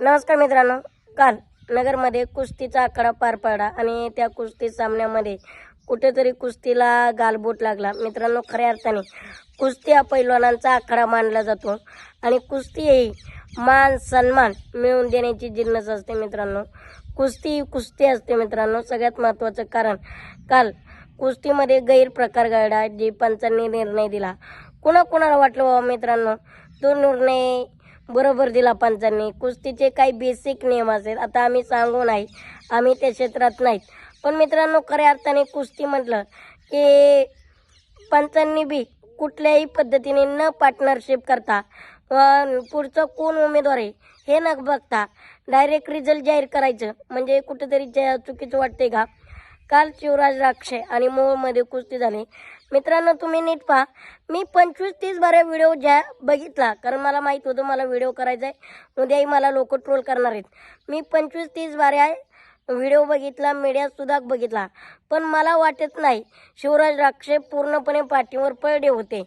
नमस्कार मित्रांनो. काल नगरमध्ये कुस्तीचा आकडा पार पडला आणि त्या कुस्ती सामन्यामध्ये कुठेतरी कुस्तीला गालबोट लागला. मित्रांनो खऱ्या अर्थाने कुस्ती हा पैलवानांचा आखाडा मानला जातो आणि कुस्ती ही मान सन्मान मिळवून देण्याची जिन्नस असते मित्रांनो. कुस्ती ही कुस्ती असते मित्रांनो. सगळ्यात महत्त्वाचं कारण काल कुस्तीमध्ये गैरप्रकार घडला. जे पंचांनी निर्णय दिला. कुणा कुणाला वाटलं बाबा मित्रांनो? तो निर्णय बरोबर दिला पंचांनी. कुस्तीचे काही बेसिक नियम असेल आता आम्ही सांगू नाही. आम्ही त्या क्षेत्रात नाहीत. पण मित्रांनो खऱ्या अर्थाने कुस्ती म्हटलं की पंचांनी बी कुठल्याही पद्धतीने न पार्टनरशिप करता पुढचं कोण उमेदवार आहे हे न बघता डायरेक्ट रिझल्ट जाहीर करायचं. म्हणजे कुठेतरी ज- चुकीचं वाटते का काल शिवराज राक्षे आणि मोहमध्ये कुस्ती झाली. मित्रांनो तुम्ही नीट पहा. मी पंचवीस तीस बारा व्हिडिओ ज्या बघितला कारण मला माहीत होतं मला व्हिडिओ करायचा आहे उद्याही मला लोक ट्रोल करणार आहेत. मी पंचवीस तीस बाऱ्या व्हिडिओ बघितला मीडियासुद्धा बघितला. पण मला वाटत नाही शिवराज राक्षे पूर्णपणे पाठीवर पडले होते.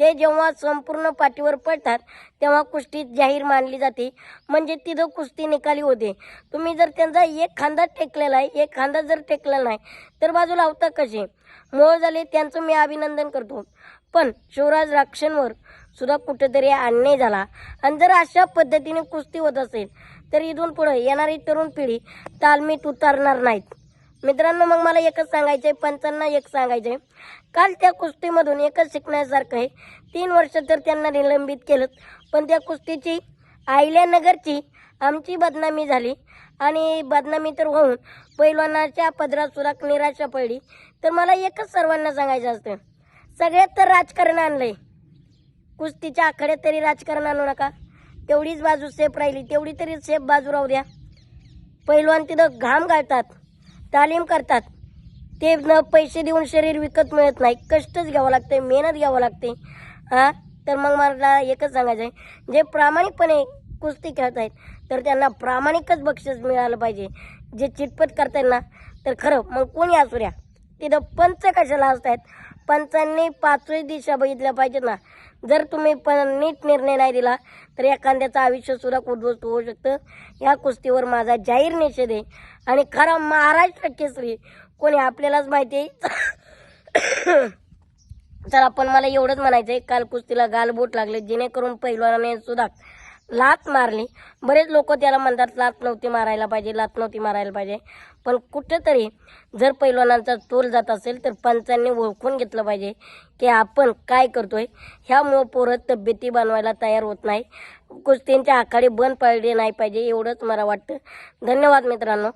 ते जेव्हा संपूर्ण पाठीवर पडतात तेव्हा कुस्ती जाहीर मानली जाते. म्हणजे तिथं कुस्ती निकाली होते. तुम्ही जर त्यांचा एक खांदा टेकलेला आहे एक खांदा जर टेकलेला नाही तर बाजूला होता कसे? मोळ झाले त्यांचं मी अभिनंदन करतो. पण शिवराज राक्षांवर सुद्धा कुठेतरी अन्याय झाला. आणि जर अशा पद्धतीने कुस्ती होत असेल तर इथून पुढे येणारी तरुण पिढी तालमीत उतरणार नाहीत. मित्रांनो मग मला एकच सांगायचं आहे पंचांना एक सांगायचं आहे काल त्या कुस्तीमधून एकच शिकण्यासारखं आहे. तीन वर्ष तर त्यांना निलंबित केलं पण त्या कुस्तीची आईल्यानगरची आमची बदनामी झाली. आणि बदनामी तर होऊन पैलवानाच्या पदरात सुराक निराशा पडली. तर मला एकच सर्वांना सांगायचं असतं सगळ्यात तर राजकारण आणलंय. कुस्तीच्या आखाड्यात तरी राजकारण आणू नका. तेवढीच बाजू सेफ राहिली तेवढी तरी सेफ बाजू राहू द्या. पैलवान तिथं घाम घालतात तालीम करतात. ते न पैसे देऊन शरीर विकत मिळत नाही. कष्टच घ्यावं लागते मेहनत घ्यावं लागते हा? तर मग मला एकच सांगायचं आहे जे प्रामाणिकपणे कुस्ती खेळत आहेत तर त्यांना प्रामाणिकच बक्षीस मिळालं पाहिजे. जे चिटपट करतायत ना तर खरं मग कोणी असू द्या. तिथं पंच कशाला असतायत? पंचांनी पाचही दिशा बघितल्या पाहिजेत ना. जर तुम्ही पण नीट निर्णय नाही दिला तर एखाद्याचं आयुष्य सुद्धा उद्ध्वस्त होऊ शकतं. या कुस्तीवर माझा जाहीर निषेध आहे. आणि खरा महाराष्ट्र केसरी कोणी आपल्यालाच माहिती आहे. चला आपण मला एवढंच म्हणायचं आहे काल कुस्तीला गालबोट लागले जेणेकरून पैलवानाने सुद्धा लात मारली. बरेच लोक त्याला म्हणतात लात नव्हती मारायला पाहिजे लात नव्हती मारायला पाहिजे. पण कुठंतरी जर पैलवानांचा तोल जात असेल तर पंचांनी ओळखून घेतलं पाहिजे की आपण काय करतोय. ह्यामुळं पोरं तब्येती बनवायला तयार होत नाही. कुस्तींच्या आखाडे बंद पडले नाही पाहिजे एवढंच मला वाटतं. धन्यवाद मित्रांनो.